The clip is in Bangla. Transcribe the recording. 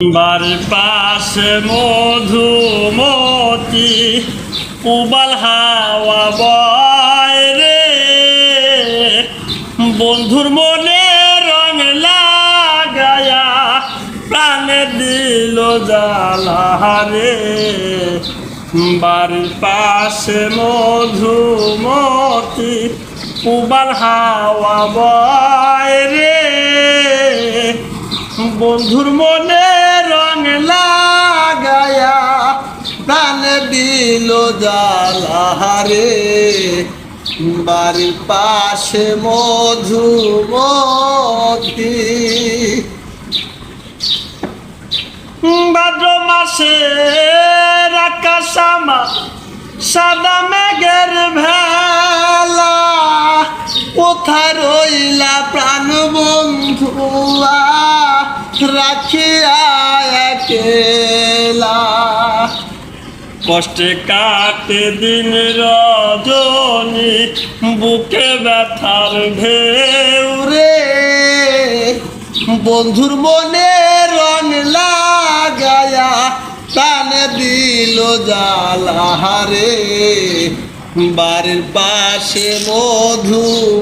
বাড়ির পাশে মধুমতি, উবাল হাওয়া বয় রে। বন্ধুর মনে রং লাগায়া প্রাণে দিল জালাহারে বাড়ির পাশে মধুমতি, উবাল হাওয়া বয় বন্ধুর মনে রং লাগায়া, প্রাণ দিল জালাহারে। বাড়ির পাশে মধুমতি। ভাদ্র মাসে আকাশামা সাদা মেঘের ভেলা। কোথায় রইলা প্রাণ বন্ধুয়া রাখিয়া একেলা। কষ্টে কাটে দিন রজনী বুকে ব্যথার ঢেউ রে। বন্ধুর মনে রং লাগায়া কানে দিল জালাহারে বাড়ির পাশে মধুমতি।